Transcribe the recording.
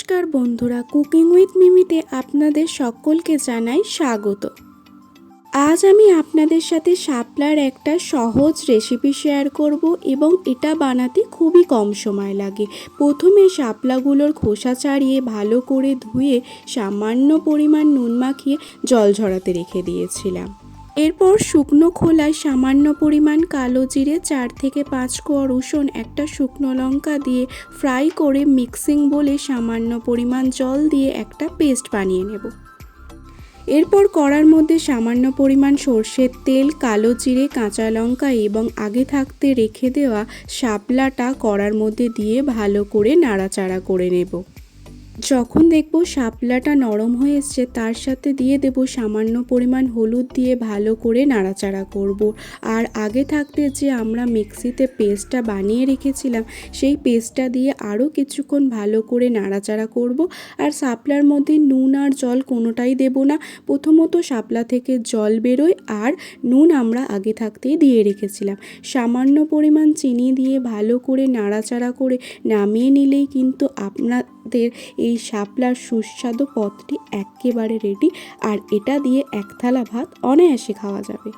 নমস্কার বন্ধুরা cooking with মিমিতে আপনাদের সকলকে জানাই স্বাগত। আজ আমি আপনাদের সাথে শাপলার একটা সহজ রেসিপি শেয়ার করব এবং এটা বানাতে খুবই কম সময় লাগে। প্রথমে শাপলাগুলোর খোসা ছাড়িয়ে ভালো করে ধুয়ে সামান্য পরিমাণ নুন মাখিয়ে জল ঝরাতে রেখে দিয়েছিলাম। এরপর শুকনো খোলায় সামান্য পরিমাণ কালো জিরে, চার থেকে পাঁচ কোয়া রসুন, একটা শুকনো লঙ্কা দিয়ে ফ্রাই করে মিক্সিং বলে সামান্য পরিমাণ জল দিয়ে একটা পেস্ট বানিয়ে নেব। এরপর কড়ার মধ্যে সামান্য পরিমাণ সর্ষের তেল, কালো জিরে, কাঁচা লঙ্কা এবং আগে থাকতে রেখে দেওয়া শাপলাটা কড়ার মধ্যে দিয়ে ভালো করে নাড়াচাড়া করে নেব। যখন দেখব শাপলাটা নরম হয়ে এসছে, তার সাথে দিয়ে দেব সামান্য পরিমাণ হলুদ দিয়ে ভালো করে নাড়াচাড়া করব। আর আগে থাকতে যে আমরা মিক্সিতে পেস্টটা বানিয়ে রেখেছিলাম, সেই পেস্টটা দিয়ে আরও কিছুক্ষণ ভালো করে নাড়াচাড়া করব। আর শাপলার মধ্যে নুন আর জল কোনোটাই দেব না। প্রথমত শাপলা থেকে জল বেরোয় আর নুন আমরা আগে থাকতেই দিয়ে রেখেছিলাম। সামান্য পরিমাণ চিনি দিয়ে ভালো করে নাড়াচাড়া করে নামিয়ে নিলেই কিন্তু আপনাদের এই শাপলার সুস্বাদু পদটি একেবারে রেডি আর এটা দিয়ে এক থালা ভাত অনায়াসে খাওয়া যাবে।